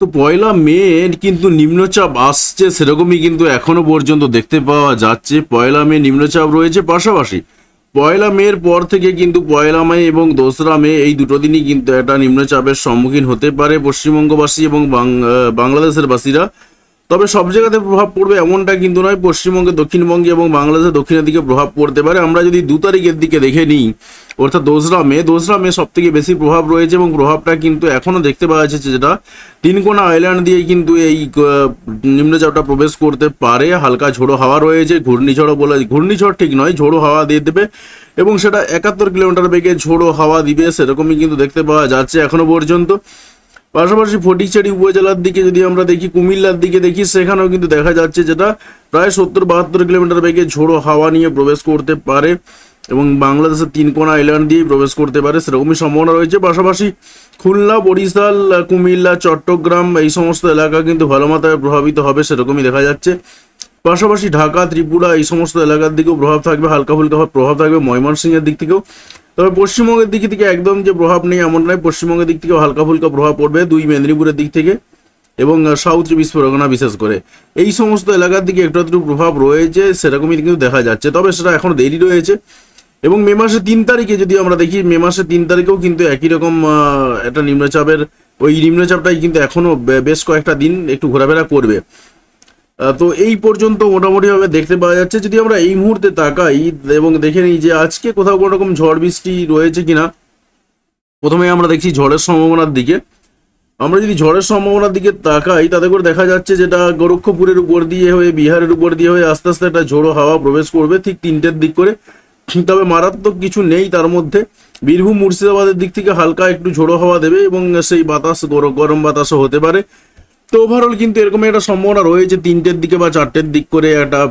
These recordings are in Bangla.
তো পয়লা মে কিন্তু নিম্নচাপ আসছে, সেরকমই কিন্তু এখনও পর্যন্ত দেখতে পাওয়া যাচ্ছে। পয়লা মে নিম্নচাপ রয়েছে পাশাপাশি। পয়লা মের পর থেকে কিন্তু পয়লা মে এবং দোসরা মে এই দুটো দিনই কিন্তু একটা নিম্নচাপের সম্মুখীন হতে পারে পশ্চিমবঙ্গবাসী এবং বাংলাদেশের বাসীরা। তবে সব জায়গাতে প্রভাব পড়বে এমনটা কিন্তু নয় পশ্চিমবঙ্গে দক্ষিণবঙ্গে এবং বাংলাদেশের দক্ষিণের দিকে প্রভাব পড়তে পারে। আমরা যদি দু তারিখের দিকে দেখে নিই অর্থাৎ দোসরা মে দোসরা মে সব থেকে বেশি প্রভাব রয়েছে এবং প্রভাবটা কিন্তু এখনও দেখতে পাওয়া যাচ্ছে যেটা তিনকোনা আইল্যান্ড দিয়ে কিন্তু এই নিম্নচাপটা প্রবেশ করতে পারে। হালকা ঝোড়ো হাওয়া রয়েছে, ঘূর্ণিঝড়ও বলে, ঘূর্ণিঝড় ঠিক নয়, ঝোড়ো হাওয়া দিয়ে দেবে এবং সেটা একাত্তর কিলোমিটার বেগে ঝোড়ো হাওয়া দিবে, সেরকমই কিন্তু দেখতে পাওয়া যাচ্ছে এখনও পর্যন্ত। পাশাপাশি ফটিকচারি উপজেলার দিকে যদি আমরা দেখি, কুমিল্লার দিকে দেখি, সেখানেও কিন্তু দেখা যাচ্ছে যেটা প্রায় সত্তর বাহাত্তর কিলোমিটার বেগে ঝোড়ো হাওয়া নিয়ে প্রবেশ করতে পারে। এবং বাংলাদেশের তিন কোনা আইল্যান্ড দিয়ে প্রবেশ করতে পারে, সেরকমই সম্ভাবনা রয়েছে। পাশাপাশি খুলনা, বরিশাল, কুমিল্লা, চট্টগ্রাম এই সমস্ত এলাকা কিন্তু ভালো মাত্রায় প্রভাবিত হবে, সেরকমই দেখা যাচ্ছে। পাশাপাশি ঢাকা, ত্রিপুরা এই সমস্ত এলাকার দিকেও প্রভাব থাকবে হালকা ফুলকা প্রভাব থাকবে ময়মনসিংহের দিক থেকেও। তবে পশ্চিমবঙ্গের দিক থেকে একদম যে প্রভাব নেই এমন নয়, পশ্চিমবঙ্গের দিক থেকেও হালকা ফুলকা প্রভাব পড়বে দুই মেদিনীপুরের দিক থেকে এবং সাউথ চব্বিশ পরগনা বিশেষ করে। এই সমস্ত এলাকার দিকে একটু একটু প্রভাব রয়েছে, সেরকমই কিন্তু দেখা যাচ্ছে। তবে সেটা এখন দেরি রয়েছে। এবং মে মাসের তিন তারিখে যদি আমরা দেখি, মে মাসের তিন তারিখেও কিন্তু একই রকম একটা নিম্নচাপের, ওই নিম্নচাপটাই কিন্তু এখনও বে- বেশ কয়েকটা দিন একটু ঘোরাফেরা করবে। তো এই পর্যন্ত মোটামুটিভাবে দেখতে পাওয়া যাচ্ছে। যদি আমরা এই মুহূর্তে তাকাই এবং দেখে নিই যে আজকে কোথাও কোনো রকম ঝড় বৃষ্টি রয়েছে কিনা, প্রথমে আমরা দেখছি ঝড়ের সম্ভাবনার দিকে। আমরা যদি ঝড়ের সম্ভাবনার দিকে তাকাই, তাতে করে দেখা যাচ্ছে যেটা গোরক্ষপুরের উপর দিয়ে হয়ে, বিহারের উপর দিয়ে হয়ে আস্তে আস্তে একটা ঝোড়ো হাওয়া প্রবেশ করবে ঠিক তিনটের দিক করে। তবে মারাত্মক কিছু নেই, তার মধ্যে বীরভূম মুর্শিদাবাদের দিক থেকে হালকা একটু ঝোড়ো হাওয়া দেবে এবং সেই বাতাস, গর- গরম বাতাসও হতে পারে। তো ওভারঅল কিন্তু এরকম একটা সম্ভাবনা রয়েছে, তিনটের দিকে বা চারটের দিক করে একটা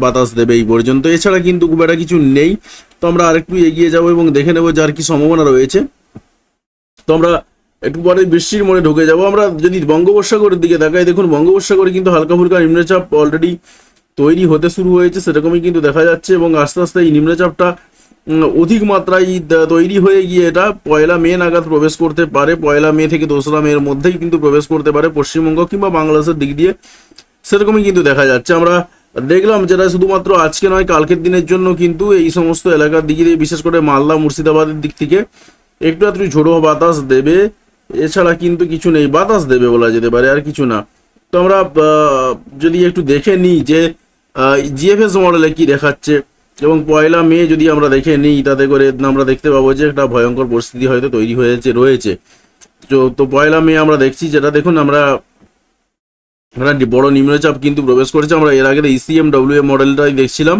বাতাস দেবে এই পর্যন্ত। এছাড়া কিন্তু খুব একটা কিছু নেই। তো আমরা আরেকটু এগিয়ে যাব এবং দেখে নেব যার কি সম্ভাবনা রয়েছে। তো আমরা একটু পরে বৃষ্টির মনে ঢুকে যাব। আমরা যদি বঙ্গোপসাগরের দিকে দেখাই দেখুন বঙ্গোপসাগরে কিন্তু হালকা ফুলকা নিম্নচাপ অলরেডি তৈরি হতে শুরু হয়েছে, সেরকমই কিন্তু দেখা যাচ্ছে এবং আস্তে আস্তে এই নিম্নচাপটা অধিক মাত্রায় তৈরি হয়ে গিয়ে এটা পয়লা মে নাগাদ প্রবেশ করতে পারে। পয়লা মে থেকে দোসরা মের মধ্যেই কিন্তু প্রবেশ করতে পারে পশ্চিমবঙ্গ কিংবা বাংলাদেশের দিক দিয়ে। সেরকমই কিন্তু দেখা যাচ্ছে। আমরা দেখলাম যেটা শুধুমাত্র আজকে নয়, কালকের দিনের জন্য কিন্তু এই সমস্ত এলাকার দিক দিয়ে, বিশেষ করে মালদা, মুর্শিদাবাদের দিক থেকে একটু একটু ঝোড়ো বাতাস দেবে। এছাড়া কিন্তু কিছু নেই, বাতাস দেবে বলা যেতে পারে, আর কিছু না। তো আমরা যদি একটু দেখে নিই যে জিএফএস মডেলে কি দেখাচ্ছে? এবং পয়লা মে যদি আমরা দেখে নিই, তাতে করে আমরা দেখতে পাবো যে একটা ভয়ঙ্কর পরিস্থিতি হয়তো তৈরি হয়েছে, রয়েছে। তো পয়লা মে আমরা দেখছি যেটা দেখুন, আমরা একটা বড় নিম্নচাপ কিন্তু প্রবেশ করেছে। আমরা এর আগে ইসিএম ডব্লিউ মডেলটাই দেখছিলাম।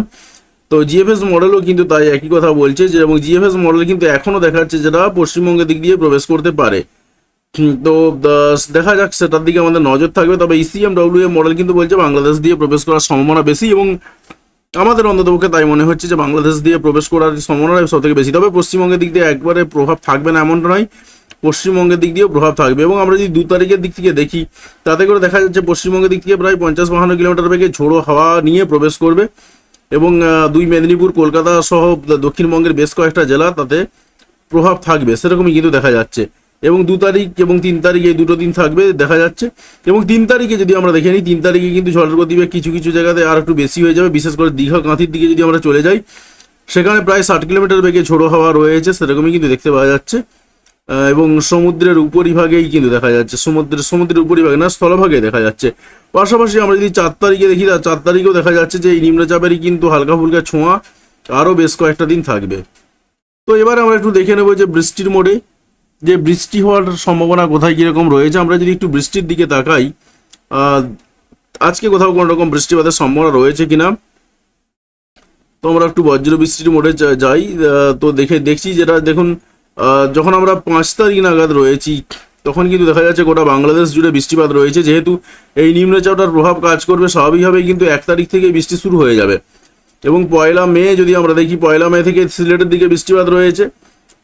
তো জিএফএস মডেলও কিন্তু তাই একই কথা বলছে যে, এবং জিএফএস মডেল কিন্তু এখনও দেখাচ্ছে যেটা পশ্চিমবঙ্গের দিক দিয়ে প্রবেশ করতে পারে। তো দেখা যাক, সেটার দিকে আমাদের নজর থাকবে। তবে ইসিএম ডব্লিউ এ মডেল কিন্তু বলছে বাংলাদেশ দিয়ে প্রবেশ করার সম্ভাবনা বেশি এবং আমাদের অন্ততপক্ষে তাই মনে হচ্ছে যে বাংলাদেশ দিয়ে প্রবেশ করার সম্ভাবনা সব থেকে বেশি। তবে পশ্চিমবঙ্গের দিক দিয়ে একবারে প্রভাব থাকবে না এমনটা নয়। পশ্চিমবঙ্গের দিক দিয়েও প্রভাব থাকবে এবং আমরা যদি দু তারিখের দিক থেকে দেখি, তাতে করে দেখা যাচ্ছে পশ্চিমবঙ্গের দিক থেকে প্রায় পঞ্চাশ বাহান্ন কিলোমিটার বেগে ঝোড়ো হাওয়া নিয়ে প্রবেশ করবে এবং দুই মেদিনীপুর, কলকাতা সহ দক্ষিণবঙ্গের বেশ কয়েকটা জেলা তাতে প্রভাব থাকবে। সেরকমই কিন্তু দেখা যাচ্ছে। এবং দু তারিখ এবং তিন তারিখ এই দুটো দিন থাকবে, দেখা যাচ্ছে। এবং তিন তারিখে যদি আমরা দেখে নিই, তিন তারিখে কিন্তু ঝড়ের গতিবেগ কিছু কিছু জায়গাতে আর একটু বেশি হয়ে যাবে। বিশেষ করে দীঘা কাঁথির দিকে যদি আমরা চলে যাই, সেখানে প্রায় ষাট কিলোমিটার বেগে ঝোড়ো হাওয়া রয়েছে, সেরকমই কিন্তু দেখতে পাওয়া যাচ্ছে। এবং সমুদ্রের উপরিভাগেই কিন্তু দেখা যাচ্ছে। সমুদ্রের সমুদ্রের উপরিভাগে না, স্থলভাগে দেখা যাচ্ছে। পাশাপাশি আমরা যদি চার তারিখে দেখি চার তারিখেও দেখা যাচ্ছে যে এই নিম্নচাপেরই কিন্তু হালকা ফুলকা ছোঁয়া আরও বেশ কয়েকটা দিন থাকবে। তো এবার আমরা একটু দেখে নেব যে বৃষ্টির মোড়ে যে বৃষ্টি হওয়ার সম্ভাবনা কোথায় কীরকম রয়েছে, আমরা যদি একটু বৃষ্টির দিকে তাকাই আজকে কোথাও কোনো রকম বৃষ্টিপাতের সম্ভাবনা রয়েছে কিনা? তো আমরা একটু বজ্র বৃষ্টির মোড়ে যাই তো দেখে, দেখছি যেটা, দেখুন যখন আমরা পাঁচ তারিখ নাগাদ রয়েছি, তখন কিন্তু দেখা যাচ্ছে গোটা বাংলাদেশ জুড়ে বৃষ্টিপাত রয়েছে। যেহেতু এই নিম্নচাপটার প্রভাব কাজ করবে স্বাভাবিকভাবেই কিন্তু এক তারিখ থেকে বৃষ্টি শুরু হয়ে যাবে। এবং পয়লা মে, যদি আমরা দেখি, পয়লা মে থেকে সিলেটের দিকে বৃষ্টিপাত রয়েছে।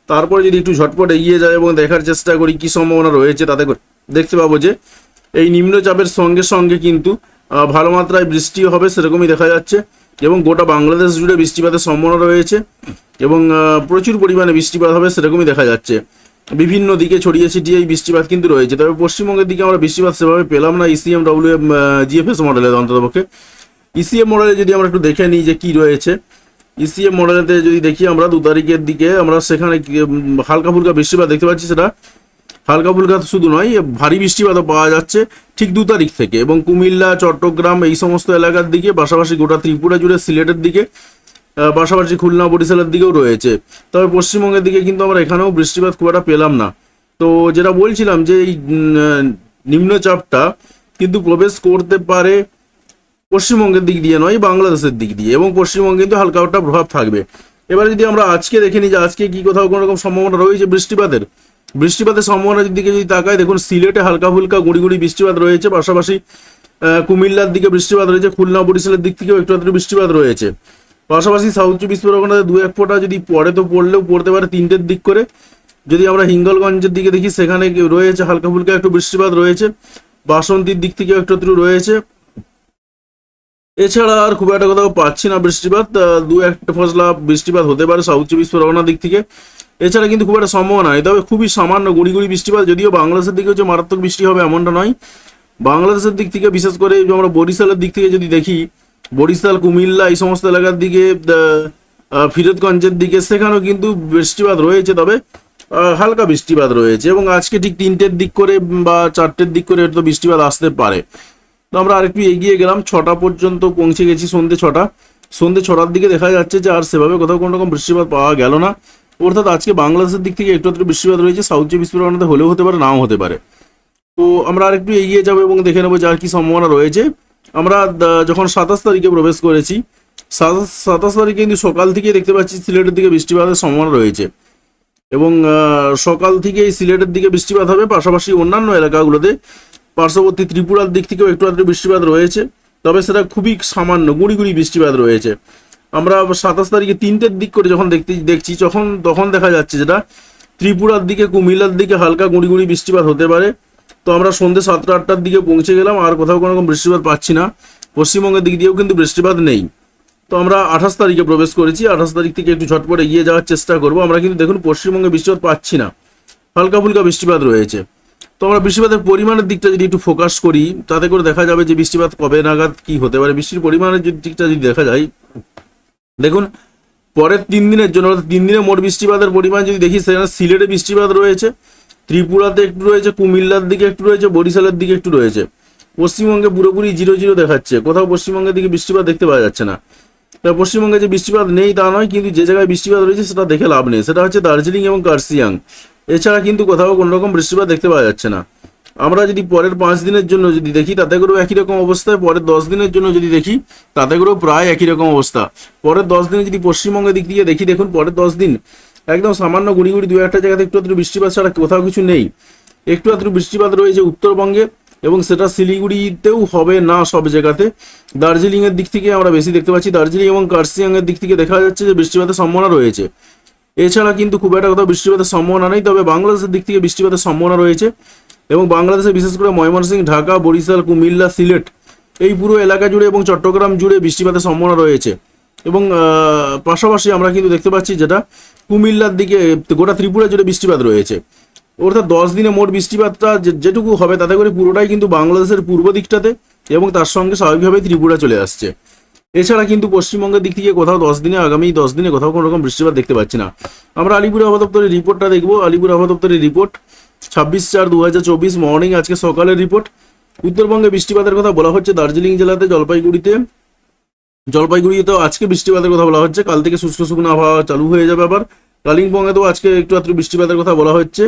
তারপরে যদি একটু ঝটপট এগিয়ে যায় এবং দেখার চেষ্টা করি কি সম্ভাবনা রয়েছে, তাতে দেখতে পাবো যে এই নিম্নচাপের সঙ্গে সঙ্গে কিন্তু ভালো মাত্রায় বৃষ্টিও হবে সেরকমই দেখা যাচ্ছে এবং গোটা বাংলাদেশ জুড়ে বৃষ্টিপাতের সম্ভাবনা রয়েছে এবং প্রচুর পরিমাণে বৃষ্টিপাত হবে সেরকমই দেখা যাচ্ছে। বিভিন্ন দিকে ছড়িয়ে ছিটিয়ে এই বৃষ্টিপাত কিন্তু রয়েছে। তবে পশ্চিমবঙ্গের দিকে আমরা বৃষ্টিপাত সেভাবে পেলাম না ইসিএম ডাব্লিউ জিএফএস মডেলের অন্ততপক্ষে। ইসিএম মডেলে যদি আমরা একটু দেখে নিই যে কি রয়েছে ইসিএম মডেলেতে যদি দেখি আমরা দু তারিখের দিকে, আমরা সেখানে হালকা ফুলকা বৃষ্টিপাত দেখতে পাচ্ছি সেটা। হালকা ফুলকা শুধু নয়, ভারী বৃষ্টিপাতও পাওয়া যাচ্ছে ঠিক দু তারিখ থেকে এবং কুমিল্লা, চট্টগ্রাম এই সমস্ত এলাকার দিকে, পাশাপাশি গোটা ত্রিপুরা জুড়ে সিলেটের দিকে পাশাপাশি খুলনা, বরিশালের দিকেও রয়েছে। তবে পশ্চিমবঙ্গের দিকে কিন্তু আমরা এখানেও বৃষ্টিপাত খুব একটা পেলাম না। তো যেটা বলছিলাম যে এই নিম্নচাপটা কিন্তু প্রবেশ করতে পারে পশ্চিমবঙ্গের দিক দিয়ে নয়, বাংলাদেশের দিক দিয়ে। এবং পশ্চিমবঙ্গে কিন্তু হালকা একটা প্রভাব থাকবে। এবারে যদি আমরা আজকে দেখে নিই যে আজকে কি কোথাও কোনো রকম সম্ভাবনা রয়েছে বৃষ্টিপাতের? বৃষ্টিপাতের সম্ভাবনার দিকে যদি তাকাই দেখুন সিলেটে হালকা ফুলকা গুড়ি গুড়ি বৃষ্টিপাত রয়েছে। পাশাপাশি কুমিল্লার দিকে বৃষ্টিপাত রয়েছে। খুলনা, বরিশালের দিক থেকেও একটু আধটু বৃষ্টিপাত রয়েছে। পাশাপাশি সাউথ চব্বিশ পরগনাতে দু এক ফোঁটা যদি পড়ে তো পড়লেও পড়তে পারে তিনটের দিক করে। যদি আমরা হিঙ্গলগঞ্জের দিকে দেখি, সেখানে রয়েছে হালকা ফুলকা একটু বৃষ্টিপাত রয়েছে। বাসন্তীর দিক থেকেও একটু রয়েছে। এছাড়া আর খুব একটা কোথাও পাচ্ছি না বৃষ্টিপাত দু একটা ফসলা বৃষ্টিপাত হতে পারে সাউথ চব্বিশ পরগনার দিক থেকে। এছাড়া কিন্তু খুব একটা সম্ভাবনা নয়, তবে খুবই সামান্য গুড়ি গুড়ি বৃষ্টিপাত, যদিও বাংলাদেশের দিকে হচ্ছে মারাত্মক বৃষ্টি হবে এমনটা নয়। বাংলাদেশের দিক থেকে বিশেষ করে আমরা বরিশালের দিক থেকে যদি দেখি, বরিশাল, কুমিল্লা এই সমস্ত এলাকার দিকে ফিরোজগঞ্জের দিকে, সেখানেও কিন্তু বৃষ্টিপাত রয়েছে, তবে হালকা বৃষ্টিপাত রয়েছে এবং আজকে ঠিক তিনটের দিক করে বা চারটের দিক করে তো বৃষ্টিপাত আসতে পারে। তো আমরা আরেকটু এগিয়ে গেলাম। ছটা পর্যন্ত পৌঁছে গেছি সন্ধ্যে ছটা। সন্ধ্যে ছটার দিকে দেখা যাচ্ছে যে আর সেভাবে কোথাও কোনো রকম বৃষ্টিপাত পাওয়া গেল না। অর্থাৎ আজকে বাংলাদেশের দিক থেকে একটু একটু বৃষ্টিপাত রয়েছে। সাউথ চব্বিশ পরগনাতে হলেও হতে পারে, নাও হতে পারে। তো আমরা আরেকটু এগিয়ে যাব এবং দেখে নেব যার কি সম্ভাবনা রয়েছে। আমরা যখন সাতাশ তারিখে প্রবেশ করেছি, সাতাশ সাতাশ তারিখে কিন্তু সকাল থেকে দেখতে পাচ্ছি সিলেটের দিকে বৃষ্টিপাতের সম্ভাবনা রয়েছে। এবং সকাল থেকে এই সিলেটের দিকে বৃষ্টিপাত হবে, পাশাপাশি অন্যান্য এলাকাগুলোতে। পার্শ্ববর্তী ত্রিপুরার দিক থেকেও একটু আধটু বৃষ্টিপাত রয়েছে, তবে সেটা খুবই সামান্য গুড়ি গুড়ি বৃষ্টিপাত রয়েছে। আমরা সাতাশ তারিখে তিনটের দিক করে যখন দেখতে, দেখছি, যখন, তখন দেখা যাচ্ছে যেটা, ত্রিপুরার দিকে, কুমিল্লার দিকে হালকা গুঁড়ি গুঁড়ি বৃষ্টিপাত হতে পারে। তো আমরা সন্ধ্যে সাতটা আটটার দিকে পৌঁছে গেলাম, আর কোথাও কোনো রকম বৃষ্টিপাত পাচ্ছি না। পশ্চিমবঙ্গের দিক দিয়েও কিন্তু বৃষ্টিপাত নেই। তো আমরা আঠাশ তারিখে প্রবেশ করেছি, আঠাশ তারিখ থেকে একটু ঝটপট এগিয়ে যাওয়ার চেষ্টা করব। আমরা কিন্তু দেখুন, পশ্চিমবঙ্গে বৃষ্টিপাত পাচ্ছি না। হালকা ফুলকা বৃষ্টিপাত রয়েছে। তো আমরা বৃষ্টিপাতের পরিমাণের দিকটা যদি একটু ফোকাস করি, তাতে করে দেখা যাবে যে বৃষ্টিপাত কবে নাগাদ কি হতে পারে। বৃষ্টির পরিমাণের দিকটা যদি দেখা যায়, দেখুন, পরের তিন দিনের জন্য তিন দিনে মোট বৃষ্টিপাতের পরিমাণ যদি দেখি, সেখানে সিলেটে বৃষ্টিপাত রয়েছে, ত্রিপুরাতে একটু রয়েছে, কুমিল্লার দিকে একটু রয়েছে, বরিশালের দিকে একটু রয়েছে। পশ্চিমবঙ্গে পুরোপুরি জিরো জিরো দেখাচ্ছে। কোথাও পশ্চিমবঙ্গের দিকে বৃষ্টিপাত দেখতে পাওয়া যাচ্ছে না। তা পশ্চিমবঙ্গে যে বৃষ্টিপাত নেই তা নয়, কিন্তু যে জায়গায় বৃষ্টিপাত রয়েছে সেটা দেখে লাভ নেই। সেটা হচ্ছে দার্জিলিং এবং কার্সিয়াং এছাড়া কিন্তু কোথাও কোনো রকম বৃষ্টিপাত দেখতে পাওয়া যাচ্ছে না। আমরা যদি পরের পাঁচ দিনের জন্য যদি দেখি, তাতে করেও একই রকম অবস্থায় পরের দশ দিনের জন্য যদি দেখি, তাতে করেও প্রায় একই রকম অবস্থা। পরের দশ দিনে যদি পশ্চিমবঙ্গের দিক দিয়ে দেখি, দেখুন পরের দশ দিন একদম সামান্য গুড়ি গুড়ি দু একটা জায়গাতে একটু আধটু বৃষ্টিপাত ছাড়া কোথাও কিছু নেই। একটু আধটু বৃষ্টিপাত রয়েছে উত্তরবঙ্গে। এবং সেটা শিলিগুড়িতেও হবে না সব জায়গাতে। দার্জিলিং এর দিক থেকে আমরা বেশি দেখতে পাচ্ছি। দার্জিলিং এবং কার্সিয়াং এর দিক থেকে দেখা যাচ্ছে যে বৃষ্টিপাতের সম্ভাবনা রয়েছে। এছাড়া কিন্তু খুব একটা কোথাও বৃষ্টিপাতের সম্ভাবনা নেই, তবে বাংলাদেশের দিক থেকে বৃষ্টিপাতের সম্ভাবনা রয়েছে। এবং বাংলাদেশে বিশেষ করে ময়মনসিংহ, ঢাকা, বরিশাল, কুমিল্লা, সিলেট এই পুরো এলাকা জুড়ে এবং চট্টগ্রাম জুড়ে বৃষ্টিপাতের সম্ভাবনা রয়েছে। এবং পাশাপাশি আমরা কিন্তু দেখতে পাচ্ছি যেটা কুমিল্লার দিকে, গোটা ত্রিপুরা জুড়ে বৃষ্টিপাত রয়েছে। অর্থাৎ দশ দিনে মোট বৃষ্টিপাতটা যেটুকু হবে, তাতে করে পুরোটাই কিন্তু বাংলাদেশের পূর্ব দিকটাতে এবং তার সঙ্গে স্বাভাবিকভাবে ত্রিপুরা চলে আসছে। এছাড়া কিন্তু পশ্চিমবঙ্গের দিক থেকে কোথাও দশ দিনে, আগামী দশ দিনে কোথাও কোনো রকম বৃষ্টিপাত দেখতে পাচ্ছি না। আমরা আলিপুর আবহাওয়া দপ্তরের রিপোর্টটা দেখব। আলিপুর আবহাওয়া দপ্তরের রিপোর্ট, ছাব্বিশ চার দু মর্নিং, আজকে সকালের রিপোর্ট। উত্তরবঙ্গে বৃষ্টিপাতের কথা বলা হচ্ছে। দার্জিলিং জেলাতে জলপাইগুড়িতে, জলপাইগুড়িতেও আজকে বৃষ্টিপাতের কথা বলা হচ্ছে। কাল থেকে শুষ্ক শুকনো আবহাওয়া চালু হয়ে যাবে আবার। কালিম্পংয়েতেও আজকে একটু আত্র বৃষ্টিপাতের কথা বলা হচ্ছে।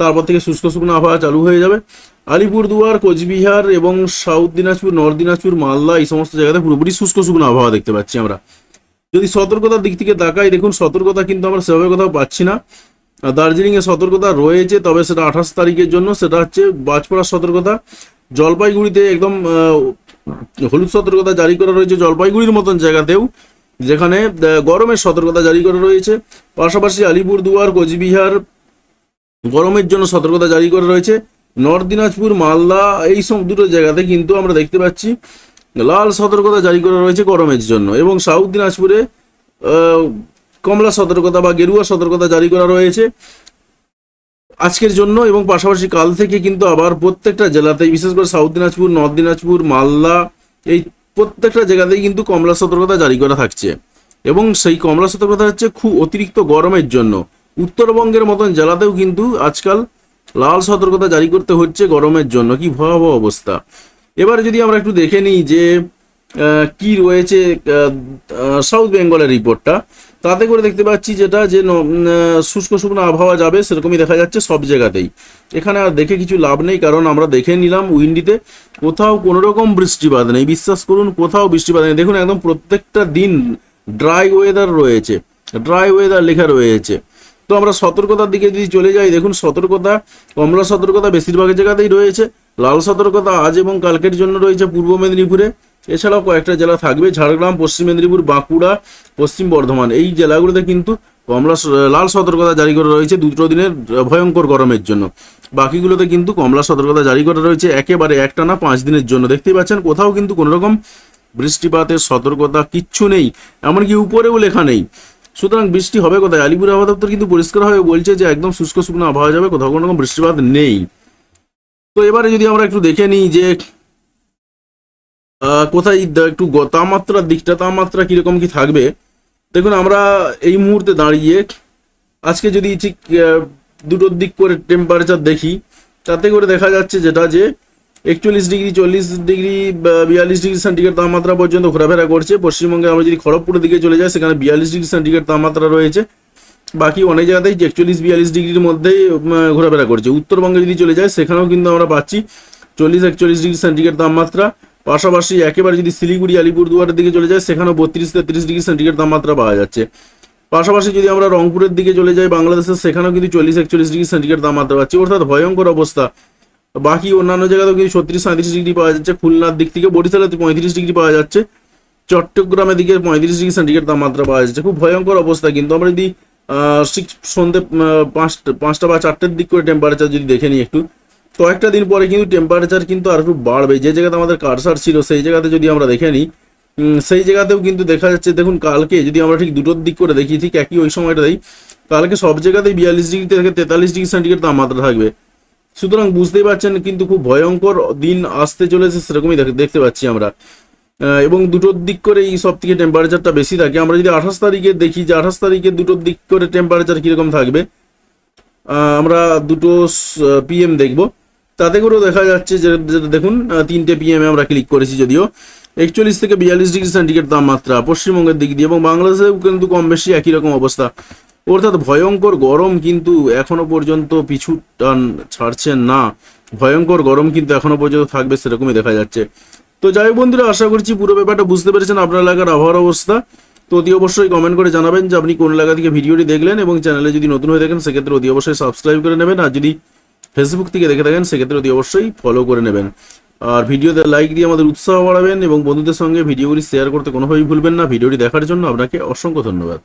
তারপর থেকে শুষ্ক শুকনো আবহাওয়া চালু হয়ে যাবে। আলিপুরদুয়ার, কোচবিহার এবং সাউথ দিনাজপুর, নর্থ দিনাজপুর, মালদা এই সমস্ত জায়গাতে পুরোপুরি শুষ্ক শুকনো আবহাওয়া দেখতে পাচ্ছি আমরা। যদি সতর্কতার দিক থেকে তাকাই, দেখুন সতর্কতা কিন্তু আমরা সেভাবে কোথাও পাচ্ছি না। দার্জিলিংয়ে সতর্কতা রয়েছে, তবে সেটা আঠাশ তারিখের জন্য, সেটা হচ্ছে বাজপড়ার সতর্কতা। জলপাইগুড়িতে একদম হলুদ সতর্কতা জারি করা রয়েছে জলপাইগুড়ির মতন জায়গাতেও, যেখানে গরমের সতর্কতা জারি করা রয়েছে। পাশাপাশি আলিপুরদুয়ার, কোচবিহার গরমের জন্য সতর্কতা জারি করা রয়েছে। নর্থ দিনাজপুর, মালদা, এই সব দুটো জায়গাতে কিন্তু আমরা দেখতে পাচ্ছি, লাল সতর্কতা জারি করা রয়েছে গরমের জন্য এবং সাউথ দিনাজপুরে কমলা সতর্কতা বা গেরুয়া সতর্কতা জারি করা রয়েছে আজকের জন্য এবং পাশাপাশি কাল থেকে কিন্তু আবার প্রত্যেকটা জেলাতেই, বিশেষ করে সাউথ দিনাজপুর, নর্থ দিনাজপুর, মালদা, এই প্রত্যেকটা জায়গাতেই কিন্তু কমলা সতর্কতা জারি করা থাকছে এবং সেই কমলা সতর্কতা হচ্ছে খুব অতিরিক্ত গরমের জন্য। উত্তরবঙ্গের মতন জেলাতেও কিন্তু আজকাল লাল সতর্কতা জারি করতে হচ্ছে গরমের জন্য। কি ভয়াবহ অবস্থা। এবারে যদি আমরা একটু দেখে নিই যে কি রয়েছে সাউথ বেঙ্গলের রিপোর্টটা। তাতে করে দেখতে পাচ্ছি যেটা যে শুষ্ক শুকনো আবহাওয়া যাবে সেরকমই দেখা যাচ্ছে সব জায়গাতেই। এখানে আর দেখে কিছু লাভ নেই, কারণ আমরা দেখে নিলাম উইন্ডিতে কোথাও কোনো রকম বৃষ্টিপাত নেই। বিশ্বাস করুন, কোথাও বৃষ্টিপাত নেই। দেখুন, একদম প্রত্যেকটা দিন ড্রাই ওয়েদার রয়েছে। ড্রাই ওয়েদার লেখা রয়েছে। তো আমরা সতর্কতার দিকে যদি চলে যাই, দেখুন সতর্কতা কমলা সতর্কতা বেশিরভাগ জায়গাতেই রয়েছে, লাল সতর্কতা আজ এবং কালকের জন্য রয়েছে পূর্ব মেদিনীপুরে। এছাড়াও কয়েকটা জেলা থাকবে, ঝাড়গ্রাম, পশ্চিম মেদিনীপুর, বাঁকুড়া, পশ্চিম বর্ধমান। এই জেলাগুলোতে কিন্তু কমলা লাল সতর্কতা জারি করা রয়েছে দুটো দিনের ভয়ঙ্কর গরমের জন্য। বাকিগুলোতে কিন্তু কমলা সতর্কতা জারি করা রয়েছে একেবারে একটানা পাঁচ দিনের জন্য। দেখতেই পাচ্ছেন, কোথাও কিন্তু কোনো রকম বৃষ্টিপাতের সতর্কতা কিচ্ছু নেই, এমনকি উপরেও লেখা নেই। সুতরাং বৃষ্টি হবে কোথায়? আলিপুর আবহাওয়া দপ্তর কিন্তু পরিষ্কারভাবে বলছে যে একদম শুষ্ক শুকনো আবহাওয়া যাবে, কোথাও কোনো রকম বৃষ্টিপাত নেই। তো এবারে যদি আমরা একটু দেখে নিই যে কোথায় একটু তাপমাত্রার দিকটা, তাপমাত্রা কীরকম কি থাকবে? দেখুন, আমরা এই মুহূর্তে দাঁড়িয়ে আজকে যদি ঠিক দুটোর দিক করে টেম্পারেচার দেখি, তাতে করে দেখা যাচ্ছে যেটা যে একচল্লিশ ডিগ্রি, চল্লিশ ডিগ্রি বিয়াল্লিশ ডিগ্রি সেন্টিগ্রেড তাপমাত্রা পর্যন্ত ঘোরাফেরা করছে। পশ্চিমবঙ্গে আমরা যদি খড়গপুরের দিকে চলে যাই, সেখানে বিয়াল্লিশ ডিগ্রি সেন্টিগ্রেড তাপমাত্রা রয়েছে। বাকি অনেক জায়গাতেই একচল্লিশ, বিয়াল্লিশ ডিগ্রির মধ্যেই ঘোরাফেরা করছে। উত্তরবঙ্গে যদি চলে যায় সেখানেও কিন্তু আমরা পাচ্ছি চল্লিশ, একচল্লিশ ডিগ্রি সেন্টিগ্রেড তাপমাত্রা। পাশাপাশি একেবারে যদি শিলিগুড়ি, আলিপুরদুয়ারের দিকে চলে যায় সেখানেও বত্রিশ, তেত্রিশ ডিগ্রি সেন্টিগ্রেড তাপমাত্রা পাওয়া যাচ্ছে। পাশাপাশি যদি আমরা রংপুরের দিকে চলে যাই, বাংলাদেশের, সেখানেও কিন্তু চল্লিশ, একচল্লিশ ডিগ্রি সেন্টিগ্রেড তাপমাত্রা পাচ্ছি। অর্থাৎ ভয়ঙ্কর অবস্থা। বাকি অন্যান্য জায়গাতেও কিন্তু ছত্রিশ সাঁত্রিশ ডিগ্রি পাওয়া যাচ্ছে, খুলনার দিক থেকে বরিশালে পঁয়ত্রিশ ডিগ্রি পাওয়া যাচ্ছে, চট্টগ্রামের দিকে পঁয়ত্রিশ ডিগ্রি সেন্টিগ্রেড তাপমাত্রা পাওয়া যাচ্ছে। খুব ভয়ঙ্কর অবস্থা কিন্তু। আমরা যদি সিক্স সন্ধ্যে পাঁচটা পাঁচটা বা চারটের দিক করে টেম্পারেচার যদি দেখে নিই একটু, কয়েকটা দিন পরে কিন্তু টেম্পারেচার কিন্তু আর একটু বাড়বে। যে জায়গাতে আমাদের কারসার ছিল, সেই জায়গাতে যদি আমরা দেখে নিই সেই জায়গাতেও কিন্তু দেখা যাচ্ছে, দেখুন কালকে যদি আমরা ঠিক দুটোর দিক করে দেখি, ঠিক একই ওই সময়টাতেই, কালকে সব জায়গাতেই বিয়াল্লিশ ডিগ্রি থেকে তেতাল্লিশ ডিগ্রি সেন্টিগ্রেড তাপমাত্রা থাকবে। সুতরাং বুঝতেই পারছেন, কিন্তু খুব ভয়ঙ্কর দিন আসতে চলেছে সেরকমই দেখ- দেখতে পাচ্ছি আমরা। এবং দুটোর দিক করে এই সব থেকে টেম্পারেচারটা বেশি থাকে। আমরা যদি আঠাশ তারিখে দেখি যে আঠাশ তারিখে দুটোর দিক করে টেম্পারেচার কীরকম থাকবে আমরা দুটো পিএম দেখব। তাতে করেও দেখা যাচ্ছে যে দেখুন তিনটে পিএম আমরা ক্লিক করেছি যদিও। একচল্লিশ থেকে বিয়াল্লিশ ডিগ্রি সেন্টিগ্রেড তাপমাত্রা পশ্চিমবঙ্গের দিক দিয়ে এবং বাংলাদেশেও কিন্তু কম বেশি একই রকম অবস্থা। অর্থাৎ ভয়ঙ্কর গরম কিন্তু এখনও পর্যন্ত পিছু টান ছাড়ছে না। ভয়ঙ্কর গরম কিন্তু এখনও পর্যন্ত থাকবে সেরকমই দেখা যাচ্ছে। তো যাই বন্ধুরা, আশা করছি পুরো ব্যাপারটা বুঝতে পেরেছেন আপনার এলাকার আবহাওয়ার অবস্থা। তো অতি অবশ্যই কমেন্ট করে জানাবেন যে আপনি কোন এলাকা থেকে ভিডিওটি দেখলেন এবং চ্যানেলে যদি নতুন হয়ে থাকেন, সেক্ষেত্রে অতি অবশ্যই সাবস্ক্রাইব করে নেবেন আর যদি ফেসবুক থেকে দেখে থাকেন, সেক্ষেত্রে অতি অবশ্যই ফলো করে নেবেন। আর ভিডিওতে লাইক দিয়ে আমাদের উৎসাহ বাড়াবেন এবং বন্ধুদের সঙ্গে ভিডিওগুলি শেয়ার করতে কোনোভাবেই ভুলবেন না। ভিডিওটি দেখার জন্য আপনাকে অসংখ্য ধন্যবাদ।